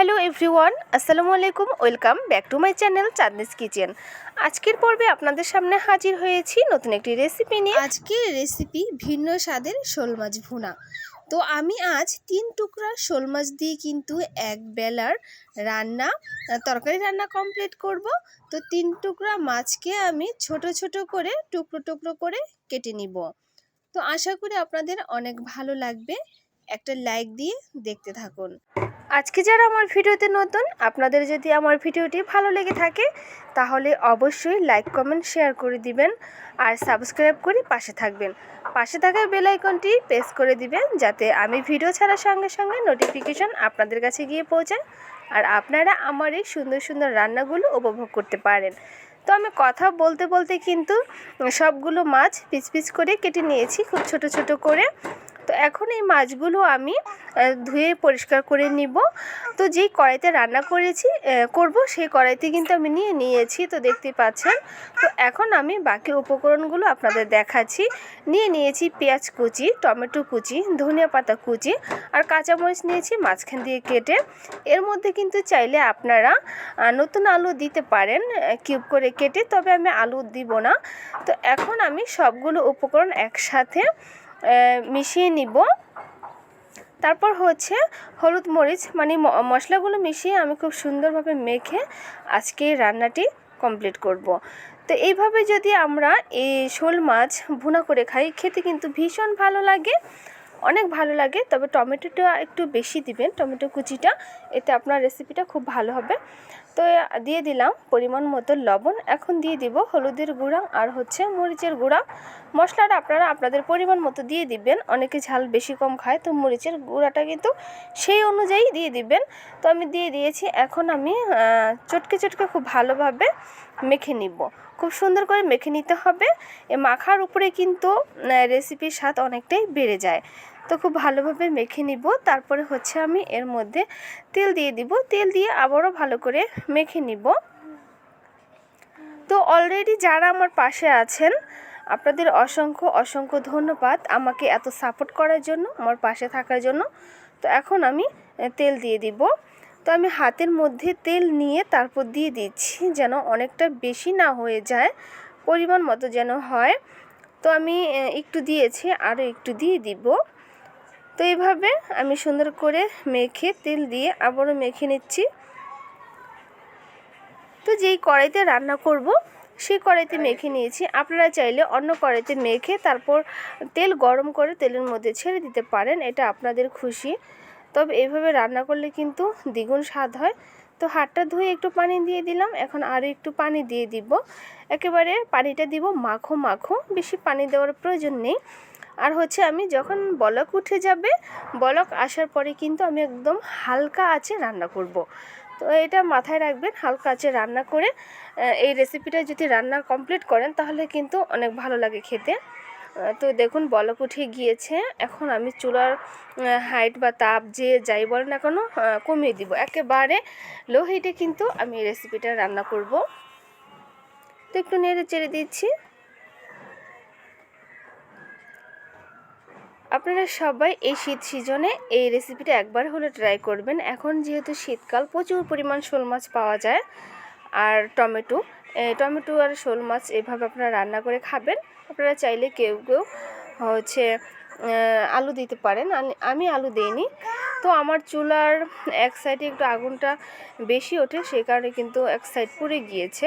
Hello everyone, আসসালামু আলাইকুম, welcome back to my channel Chandni's kitchen. আজকের পর্বে আপনাদের সামনে হাজির হয়েছি নতুন একটি রেসিপি নিয়ে। আজকের রেসিপি ভিন্ন স্বাদের শোল মাছ ভুনা। তো আমি আজ তিন টুকরা শোল মাছ দিয়ে কিন্তু এক বেলার রান্না, তরকারি রান্না কমপ্লিট করব। তো তিন টুকরা মাছকে আমি ছোট ছোট করে, টুকরো টুকরো করে কেটে নিব। তো আশা করি আপনাদের অনেক ভালো লাগবে। একটা লাইক দিয়ে দেখতে থাকুন। আজকে যারা আমার ভিডিওতে নতুন, আপনাদের যদি আমার ভিডিওটি ভালো লেগে থাকে, তাহলে অবশ্যই লাইক কমেন্ট শেয়ার করে দিবেন আর সাবস্ক্রাইব করে পাশে থাকবেন। পাশে থাকা বেল আইকনটি প্রেস করে দিবেন যাতে আমি ভিডিও ছাড়ার সঙ্গে সঙ্গে নোটিফিকেশন আপনাদের কাছে গিয়ে পৌঁছায় আর আপনারা আমার এই সুন্দর সুন্দর রান্নাগুলো উপভোগ করতে পারেন। তো আমি কথা বলতে বলতে কিন্তু সবগুলো মাছ পিস পিস করে কেটে নিয়েছি, খুব ছোট ছোট করে। তো এখন এই মাছগুলো আমি ধুয়ে পরিষ্কার করে নিব। তো যেই কড়াইতে রান্না করেছি করব, সেই কড়াইতে কিন্তু আমি নিয়ে নিয়েছি, তো দেখতে পাচ্ছেন। তো এখন আমি বাকি উপকরণগুলো আপনাদের দেখাচ্ছি। নিয়ে নিয়েছি পেঁয়াজ কুচি, টমেটো কুচি, ধনিয়া পাতা কুচি আর কাঁচামরিচ নিয়েছি মাঝখান দিয়ে কেটে। এর মধ্যে কিন্তু চাইলে আপনারা নতুন আলু দিতে পারেন কিউব করে কেটে, তবে আমি আলু দিব না। তো এখন আমি সবগুলো উপকরণ একসাথে মিশিয়ে নিব তারপর হচ্ছে হলুদ মরিচ মানে মশলাগুলো মিশিয়ে আমি খুব সুন্দরভাবে মেখে আজকে রান্নাটি কমপ্লিট করব। তো এইভাবে যদি আমরা এই শোল মাছ ভুনা করে খাই, খেতে কিন্তু ভীষণ ভালো লাগে অনেক ভালো লাগে, তবে টমেটোটা একটু বেশি দিবেন, টমেটো কুচিটা, এতে আপনার রেসিপিটা খুব ভালো হবে। তো দিয়ে দিলাম পরিমাণ মতো লবণ, এখন দিয়ে দিব হলুদের গুঁড়া আর হচ্ছে মরিচের গুঁড়া। মশলাটা আপনারা আপনাদের পরিমাণ মতো দিয়ে দিবেন, অনেকে ঝাল বেশি কম খায়, তো মরিচের গুঁড়াটা কিন্তু সেই অনুযায়ী দিয়ে দিবেন। তো আমি দিয়ে দিয়েছি, এখন আমি চটকে চটকে খুব ভালোভাবে মেখে নিব। খুব সুন্দর করে মেখে নিতে হবে। এ মাখার উপরে কিন্তু রেসিপির স্বাদ অনেকটাই বেড়ে যায়। তো খুব ভালোভাবে মেখে নিব। তারপরে হচ্ছে আমি এর মধ্যে তেল দিয়ে দিব। তেল দিয়ে আবারও ভালো করে মেখে নিব। তো অলরেডি যারা আমার পাশে আছেন, আপনাদের অসংখ্য অসংখ্য ধন্যবাদ আমাকে এত সাপোর্ট করার জন্য, আমার পাশে থাকার জন্য। তো এখন আমি তেল দিয়ে দিব। তো আমি হাতের মধ্যে তেল নিয়ে তারপর দিয়ে দিচ্ছি যেন অনেকটা বেশি না হয়ে যায়, পরিমাণ মতো যেন হয়। তো আমি একটু দিয়েছি, আরও একটু দিয়ে দিব। তো এইভাবে আমি সুন্দর করে মেখে তেল দিয়ে আবারও মেখে নিচ্ছি। তো যেই কড়াইতে রান্না করব, সেই কড়াইতে মেখে নিয়েছি। আপনারা চাইলে অন্য কড়াইতে মেখে তারপর তেল গরম করে তেলের মধ্যে ছেড়ে দিতে পারেন, এটা আপনাদের খুশি। তবে এইভাবে রান্না করলে কিন্তু দ্বিগুণ স্বাদ হয়। তো হাতটা ধুয়ে একটু পানি দিয়ে দিলাম। এখন আরও একটু পানি দিয়ে দিব। একেবারে পানিটা দিব মাখো মাখো। বেশি পানি দেওয়ার প্রয়োজন নেই। আর হচ্ছে আমি যখন বলক উঠে যাবে, বলক আসার পরে কিন্তু আমি একদম হালকা আছে রান্না করব। তো এটা মাথায় রাখবেন, হালকা আছে রান্না করে এই রেসিপিটা যদি রান্না কমপ্লিট করেন তাহলে কিন্তু অনেক ভালো লাগে খেতে। তো দেখুন বলক উঠে গিয়েছে। এখন আমি চুলার হাইট বা তাপ যে যাই বলে না কেন কমিয়ে দিব। একেবারে লো হিটে কিন্তু আমি রেসিপিটা রান্না করব। তো একটু নেড়ে চেড়ে দিচ্ছি। আপনারা সবাই এই শীত সিজনে এই রেসিপিটা একবার হলে ট্রাই করবেন। এখন যেহেতু শীতকাল, প্রচুর পরিমাণ শোল মাছ পাওয়া যায়, আর টমেটো। টমেটো আর শোল মাছ এভাবে আপনারা রান্না করে খাবেন। আপনারা চাইলে কেউ কেউ, হচ্ছে আলু দিতে পারেন। আমি আলু দিইনি। তো আমার চুলার এক সাইডে একটু আগুনটা বেশি ওঠে সেই কারণে কিন্তু এক সাইড পুড়ে গিয়েছে।